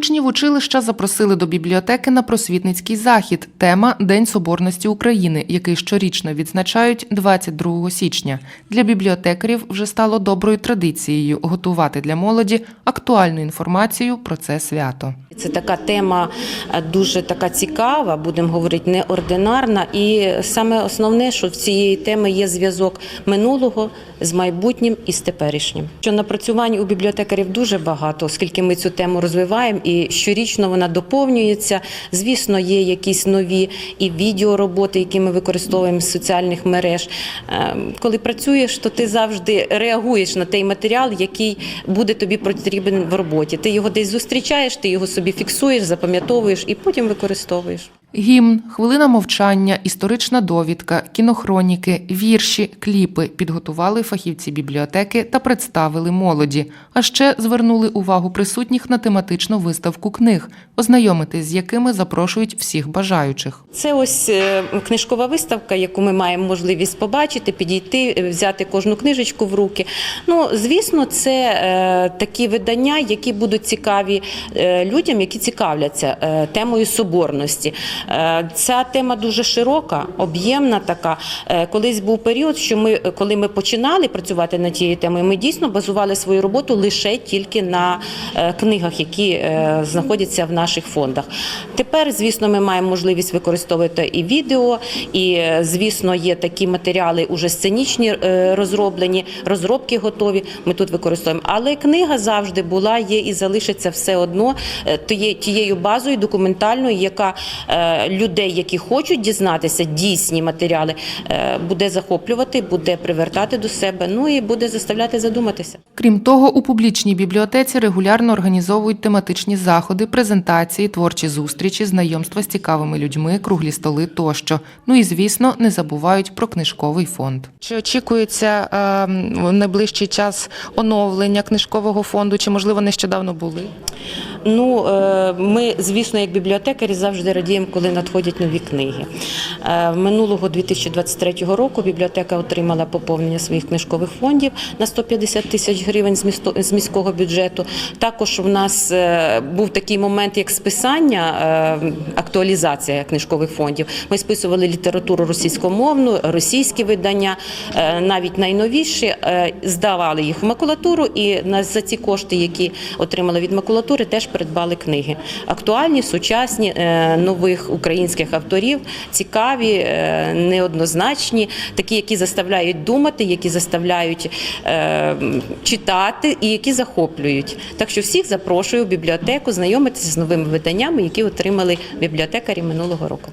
Учнів училища запросили до бібліотеки на просвітницький захід. Тема День Соборності України, який щорічно відзначають 22 січня. Для бібліотекарів вже стало доброю традицією готувати для молоді актуальну інформацію про це свято. Це така тема е, дуже така цікава, будемо говорити, неординарна. І саме основне, що в цієї теми є зв'язок минулого з майбутнім і з теперішнім. Що напрацювань у бібліотекарів дуже багато, оскільки ми цю тему розвиваємо, і щорічно вона доповнюється. Звісно, є якісь нові і відеороботи, які ми використовуємо з соціальних мереж. Е, Коли працюєш, то ти завжди реагуєш на той матеріал, який буде тобі потрібен в роботі. Ти його десь зустрічаєш, ти його собі фіксуєш, запам'ятовуєш і потім використовуєш. Гімн, хвилина мовчання, історична довідка, кінохроніки, вірші, кліпи підготували фахівці бібліотеки та представили молоді. А ще звернули увагу присутніх на тематичну виставку книг, ознайомитись з якими запрошують всіх бажаючих. Це ось е, книжкова виставка, яку ми маємо можливість побачити, підійти, е, взяти кожну книжечку в руки. Ну, звісно, це е, такі видання, які будуть цікаві людям, які цікавляться темою соборності. Е, Ця тема дуже широка, об'ємна така. Е, Колись був період, що ми, коли ми починали працювати над тією темою, ми дійсно базували свою роботу лише тільки на е, книгах, які знаходяться в наших фондах. Тепер, звісно, ми маємо можливість використовувати і відео, і звісно, є такі матеріали, уже сценічні розроблені, розробки готові. Ми тут використовуємо. Але книга завжди була, є і залишиться все одно тією базою документальною, яка людей, які хочуть дізнатися дійсні матеріали, е, буде захоплювати, буде привертати до себе. Ну і буде заставляти задуматися. Крім того, у публічній бібліотеці регулярно організовують тематичні заходи, презентації, творчі зустрічі, знайомства з цікавими людьми, круглі столи тощо. Ну і звісно, не забувають про книжковий фонд. Чи очікується в найближчий час оновлення книжкового фонду? Чи можливо нещодавно були? Ну, е, ми, звісно, як бібліотекарі завжди радіємо, коли надходять нові книги. Е, Минулого 2023 року бібліотека отримала поповнення своїх книжкових фондів на 150 тисяч гривень з міського бюджету. Також в нас е, був такий момент, як списання, е, актуалізація книжкових фондів. Ми списували літературу російськомовну, російські видання, навіть найновіші, здавали їх в макулатуру, і за ці кошти, які отримали від макулатури, теж придбали книги. Актуальні, сучасні, нових українських авторів, цікаві, е, неоднозначні, такі, які заставляють думати, які заставляють е, читати і які захоплюють. Так що всіх запрошую в бібліотеку знайомитися з новими виданнями, які отримали бібліотекарі минулого року.